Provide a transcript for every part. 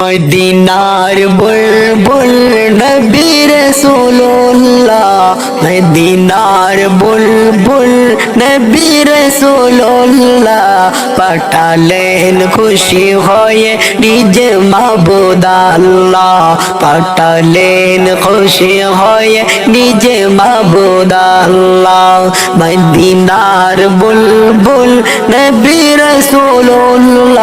মদিনার বুলবুল নবী রাসূলুল্লাহ, মদিনার বুলবুল নবী রাসূলুল্লাহ, পাঠালেন খুশি হয়ে নিজ মাবুদ আল্লাহ, পাঠালেন খুশি হয়ে নিজ মাবুদ আল্লাহ, মদিনার বুলবুল নবী রাসূলুল্লাহ।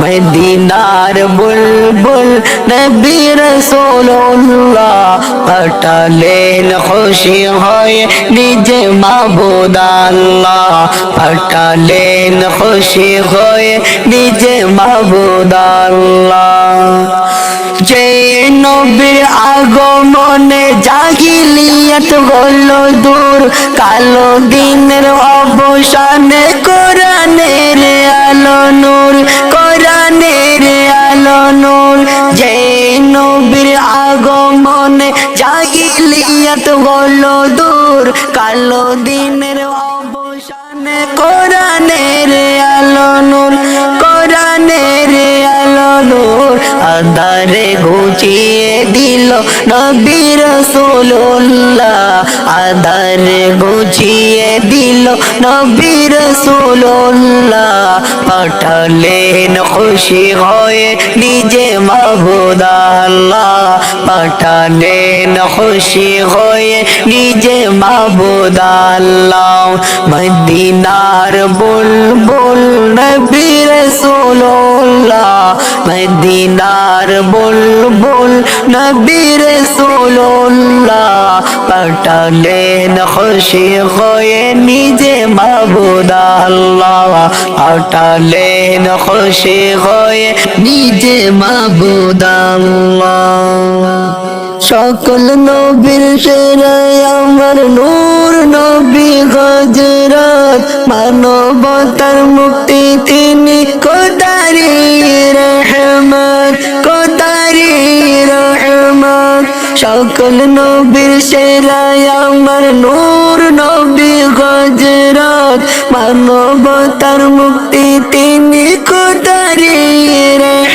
মদিনার বুলবুল নবী রাসূলুল্লাহ পাঠালেন খুশি হয়ে নিজে মাবুদ আল্লাহ পাঠালেন খুশি হয়ে নিজে মাবুদ আল্লাহ যে নবীর আগমনে জাহিলিয়াত হলো দূর, কালো দিনের অবসানে আগমনে জাহিলিয়াত হলো দূর, কালো দিনের অবসানে কোরআনের আলো নূর, কোরআনের আলো নূর। আধারে ঘুচিয়ে দিল নবী রাসূলুল্লাহ, আধারে ঘুচিয়ে দিল নবী রাসূলুল্লাহ। পাঠালেন খুশি হয়ে নিজে মাহবুদ আল্লাহ। পাঠালেন খুশি হয়ে নিজে মাহবুদ আল্লাহ। মদিনার বুলবুল নবী রাসূলুল্লাহ। মদিনার বুলবুল নবী রাসূলুল্লাহ। পাঠালেন খুশি হয়ে নিজে মাহবুদ আল্লাহ। পাঠালেন খুশি হয়ে নিজে মাহবুদ আল্লাহ। সকল নবীর সেরাই আমার নূর নবী হজরত মানবতার মুক্তি তিনি কোদারি রহমত কোদারি রহমত সকল নবীর সেরাই আমার নূর নবী হজরত মানবতার মুক্তি তিনি কোদারি রহমত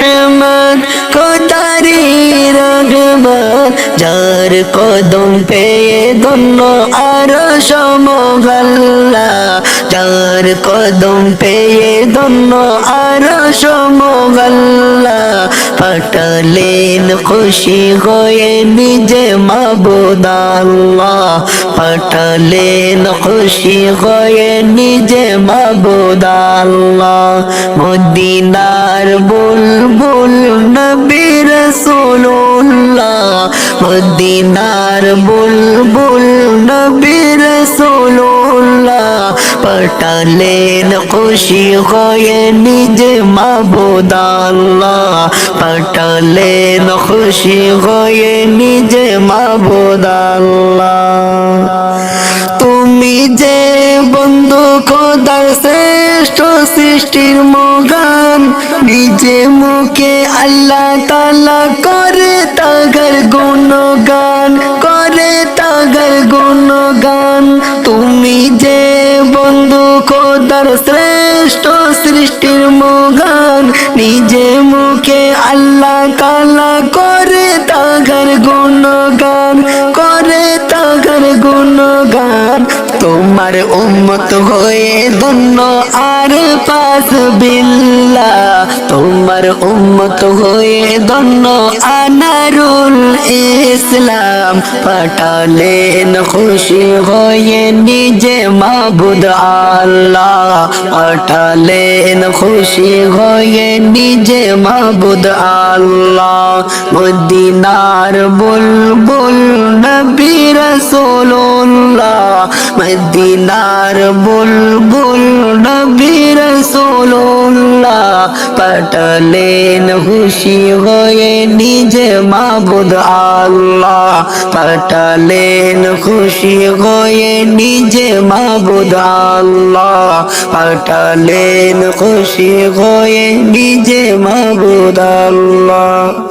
যার কদম পেয়ে ধন্য আর সমগল্লা যার কদম পেয়ে ধন্য আর সমগল্লা পাঠালেন খুশি হয়ে নিজে মাবুদ আল্লাহ পাঠালেন খুশি হয়ে নিজে মাবুদ আল্লাহ মদিনার বুলবুল নবী রাসূলুল্লাহ, মদিনার বুলবুল নবী রাসূলুল্লাহ, পাঠালেন খুশি হয়ে নিজে মাবুদ আল্লাহ, পাঠালেন খুশি হয়ে নিজে মাবুদ আল্লাহ। তুমি যে বন্ধু খোদার শ্রেষ্ঠ সৃষ্টির মগান নিজে মুখে আল্লাহ তালা করে তাগর গুণগান, করে তাগর গুণগান। তুমি যে বন্ধু খোদার শ্রেষ্ঠ সৃষ্টির মগান নিজে মুখে আল্লাহ তালা করে তাগর গুণগান, করে তাগর গুণগান। তোমার উম্মত হয়ে ধন্য আর পাস বিল্লা তোমার উম্মত হয়ে ধন্য আনারুল ইসলাম। পাঠালেন খুশি হয়ে নিজে মাবুদ আল্লাহ। পাঠালেন খুশি হয়ে নিজে মাবুদ আল্লাহ। মদিনার বুলবুল নবী রাসূলুল্লাহ। মদিনার বুলবুল নবী রাসূলুল্লাহ পাঠালেন খুশি হয়ে নিজে মাবুদ আল্লাহ পাঠালেন খুশি হয়ে নিজে মাবুদ আল্লাহ পাঠালেন খুশি হয়ে নিজে মাবুদ আল্লাহ।